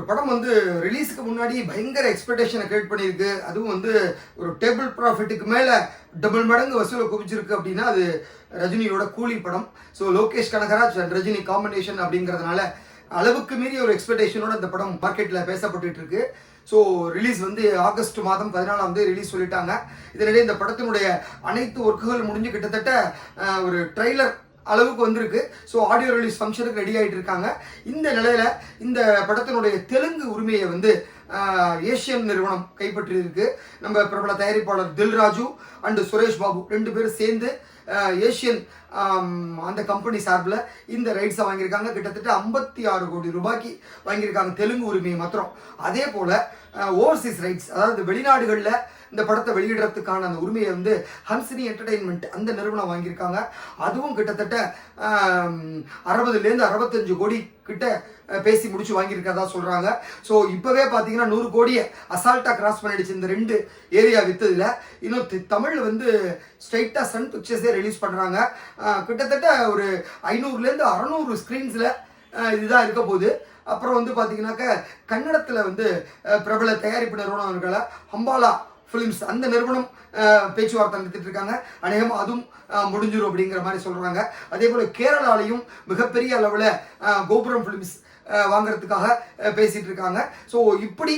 ஒரு படம் வந்து ரிலீஸ்க்கு முன்னாடி பயங்கர எக்ஸ்பெக்டேஷனை கிரியேட் பண்ணியிருக்கு. அதுவும் வந்து ஒரு டேபிள் ப்ராஃபிட்டுக்கு மேலே டபுள் மடங்கு வசூலை குவிச்சிருக்கு அப்படின்னா அது ரஜினியோட கூலி படம். So Lokesh Kanagaraj and Rajini combination அப்படிங்கிறதுனால அளவுக்கு மீறி ஒரு எக்ஸ்பெக்டேஷனோட இந்த படம் மார்க்கெட்டில் பேசப்பட்டுட்டு இருக்கு ஸோ ரிலீஸ் வந்து ஆகஸ்ட் மாதம் பதினாலாம் தேதி ரிலீஸ் சொல்லிட்டாங்க. இதனிடையே இந்த படத்தினுடைய அனைத்து ஒர்க்குகள் முடிஞ்சு கிட்டத்தட்ட ஒரு ட்ரெய்லர் அளவுக்கு வந்திருக்கு. ஸோ ஆடியோ ரிலீஸ் ஃபங்க்ஷனுக்கு ரெடி ஆகிட்டு இருக்காங்க. இந்த நிலையில் இந்த படத்தினுடைய தெலுங்கு உரிமையை வந்து ஏஷியன் நிறுவனம் கைப்பற்றியிருக்கு. நம்ம பிரபல தயாரிப்பாளர் தில்ராஜு அண்டு சுரேஷ் பாபு ரெண்டு பேரும் சேர்ந்து ஏஷியன் அந்த கம்பெனி சார்பில் இந்த ரைட்ஸை வாங்கியிருக்காங்க. கிட்டத்தட்ட ஐம்பத்தி ஆறு கோடி ரூபாய்க்கு வாங்கியிருக்காங்க. தெலுங்கு உரிமையை மாத்திரம். அதே போல் ஓவர்சீஸ் ரைட்ஸ் அதாவது வெளிநாடுகளில் இந்த படத்தை வெளியிடுறதுக்கான அந்த உரிமையை வந்து ஹன்சினி என்டர்டெயின்மெண்ட் அந்த நிறுவனம் வாங்கியிருக்காங்க. அதுவும் கிட்டத்தட்ட அறுபதுலேருந்து அறுபத்தஞ்சு கோடி கிட்ட பேசி முடிச்சு வாங்கியிருக்கிறதா சொல்கிறாங்க ஸோ இப்போவே பார்த்தீங்கன்னா நூறு கோடியை அசால்ட்டாக கிராஸ் பண்ணிடுச்சு இந்த ரெண்டு ஏரியா வித்ததில். இன்னும் தமிழ் வந்து ஸ்ட்ரைட்டாக சன் பிக்சர்ஸே ரிலீஸ் பண்ணுறாங்க கிட்டத்தட்ட ஒரு ஐநூறுலேருந்து அறநூறு ஸ்க்ரீன்ஸில் இதுதான் இருக்க போகுது. அப்புறம் வந்து பார்த்தீங்கன்னாக்க கன்னடத்தில் வந்து பிரபல தயாரிப்பு நிறுவனம் இருக்கிற ஹம்பாலா ஃபிலிம்ஸ் அந்த நிறுவனம் பேச்சுவார்த்தை நடத்திட்டு இருக்காங்க. அநேகமாக அதுவும் முடிஞ்சிடும் அப்படிங்கிற மாதிரி சொல்கிறாங்க அதே போல் கேரளாலையும் மிகப்பெரிய அளவில் கோபுரம் ஃபிலிம்ஸ் வாங்குறதுக்காக பேசிகிட்டு இருக்காங்க ஸோ இப்படி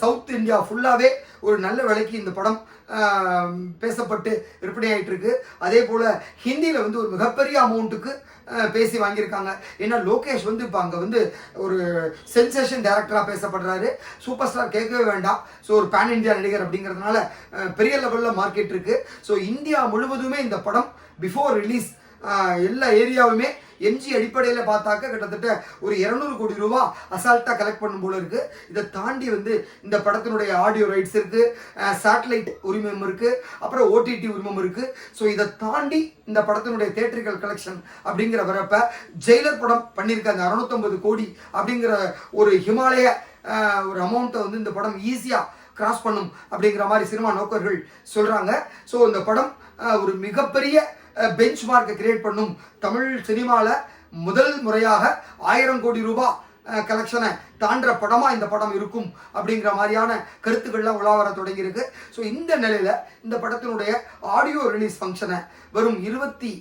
சவுத் இந்தியா ஃபுல்லாகவே ஒரு நல்ல விலைக்கு இந்த படம் பேசப்பட்டு விற்பனை ஆகிட்டு இருக்கு அதே போல் ஹிந்தியில் வந்து ஒரு மிகப்பெரிய அமௌண்ட்டுக்கு பேசி வாங்கியிருக்காங்க. ஏன்னா லோகேஷ் வந்து இப்போ அங்கே வந்து ஒரு சென்சேஷன் டேரக்டராக பேசப்படுறாரு. சூப்பர் ஸ்டார் கேட்கவே வேண்டாம். ஸோ ஒரு பேன் இந்தியா நடிகர் அப்படிங்கிறதுனால பெரிய லெவலில் மார்க்கெட் இருக்குது ஸோ இந்தியா முழுவதுமே இந்த படம் பிஃபோர் ரிலீஸ் எல்லா ஏரியாவுமே எம்ஜி அடிப்படையில் பார்த்தாக்க கிட்டத்தட்ட ஒரு இரநூறு கோடி ரூபா அசால்ட்டாக கலெக்ட் பண்ணும் போல இருக்கு. இதை தாண்டி வந்து இந்த படத்தினுடைய ஆடியோ ரைட்ஸ் இருக்கு சேட்டலைட் உரிமம் இருக்கு அப்புறம் ஓடிடி உரிமம் இருக்கு. ஸோ இதை தாண்டி இந்த படத்தினுடைய தேட்டரிக்கல் கலெக்ஷன் அப்படிங்கிற வரப்ப ஜெயிலர் படம் பண்ணியிருக்க. அந்த கோடி அப்படிங்கிற ஒரு ஹிமாலய ஒரு அமௌண்ட்டை வந்து இந்த படம் ஈஸியாக கிராஸ் பண்ணும் அப்படிங்கிற மாதிரி சினிமா நோக்கர்கள் சொல்கிறாங்க ஸோ இந்த படம் ஒரு மிகப்பெரிய பெஞ்ச் மார்க்கை கிரியேட் பண்ணும் தமிழ் சினிமாவில் முதல் முறையாக ஆயிரம் கோடி ரூபாய் கலெக்ஷனை தாண்டுற படமாக இந்த படம் இருக்கும் அப்படிங்கிற மாதிரியான கருத்துக்கள்லாம் உலா வர தொடங்கியிருக்கு. ஸோ இந்த நிலையில் இந்த படத்தினுடைய ஆடியோ ரிலீஸ் ஃபங்க்ஷனை வரும் இருபத்தி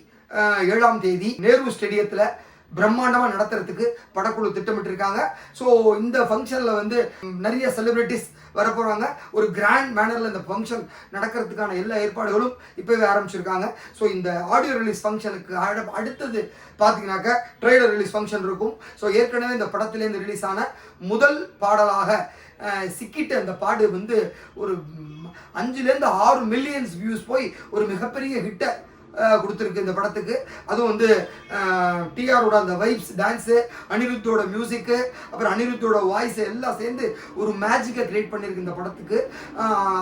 ஏழாம் தேதி நேரு ஸ்டேடியத்தில் பிரம்மாண்டமாக நடத்துறதுக்கு படக்குழு திட்டமிட்டிருக்காங்க. ஸோ இந்த ஃபங்க்ஷனில் வந்து நிறைய செலிப்ரிட்டிஸ் வரப்போகிறாங்க ஒரு கிராண்ட் மேனரில் இந்த ஃபங்க்ஷன் நடக்கிறதுக்கான எல்லா ஏற்பாடுகளும் இப்போவே ஆரம்பிச்சிருக்காங்க. ஸோ இந்த ஆடியோ ரிலீஸ் ஃபங்க்ஷனுக்கு அடுத்தது பார்த்தீங்கன்னாக்க ட்ரெய்லர் ரிலீஸ் ஃபங்க்ஷன் இருக்கும். ஸோ ஏற்கனவே இந்த படத்துலேருந்து ரிலீஸ் ஆன முதல் பாடலாக சிக்கிட்டு சிக்கிட்ட அந்த பாடு வந்து ஒரு அஞ்சுலேருந்து ஆறு மில்லியன்ஸ் வியூஸ் போய் ஒரு மிகப்பெரிய ஹிட்டை கொடுத்துருக்கு இந்த படத்துக்கு. அதுவும் வந்து டிஆரோட அந்த வைப்ஸ் டான்ஸு அனிருத்தோட மியூசிக்கு அப்புறம் அனிருத்தோட வாய்ஸ் எல்லாம் சேர்ந்து ஒரு மேஜிக்கை கிரியேட் பண்ணியிருக்கு இந்த படத்துக்கு.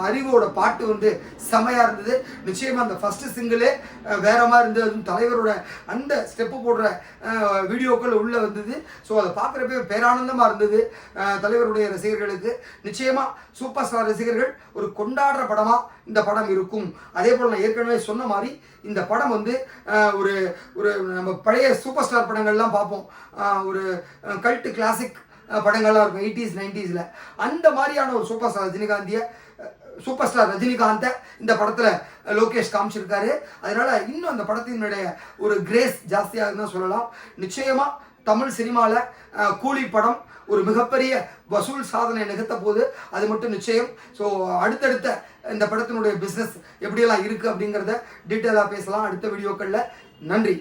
அறிவோட பாட்டு வந்து செமையாக இருந்தது. நிச்சயமாக அந்த ஃபஸ்ட்டு சிங்கிளே வேற மாதிரி இருந்தது. அதுவும் தலைவரோட அந்த ஸ்டெப்பு போடுற வீடியோக்கள் உள்ளே வந்தது. ஸோ அதை பார்க்குறப்ப பேரானந்தமாக இருந்தது தலைவருடைய ரசிகர்களுக்கு. நிச்சயமாக சூப்பர் ஸ்டார் ரசிகர்கள் ஒரு கொண்டாடுற படமாக இந்த படம் இருக்கும். அதே போல் நான் ஏற்கனவே சொன்ன மாதிரி இந்த படம் வந்து ஒரு ஒரு நம்ம பழைய சூப்பர் ஸ்டார் படங்கள்லாம் பார்ப்போம். ஒரு கல்ட்டு கிளாசிக் படங்கள்லாம் இருக்கும் எயிட்டிஸ் நைன்டிஸில் அந்த மாதிரியான ஒரு சூப்பர் ஸ்டார் ரஜினிகாந்தியை சூப்பர் ஸ்டார் ரஜினிகாந்தை இந்த படத்தில் லோகேஷ் காமிச்சிருக்காரு. அதனால இன்னும் அந்த படத்தினுடைய ஒரு கிரேஸ் ஜாஸ்தியாக தான் சொல்லலாம். நிச்சயமாக தமிழ் சினிமாவில் கூலி படம் ஒரு மிகப்பெரிய வசூல் சாதனை நிகழ்த்த போது அது மட்டும் நிச்சயம். ஸோ அடுத்தடுத்த இந்த படத்தினுடைய பிஸ்னஸ் எப்படியெல்லாம் இருக்குது அப்படிங்கிறத டீட்டெயிலாக பேசலாம். அடுத்த வீடியோக்களில். நன்றி.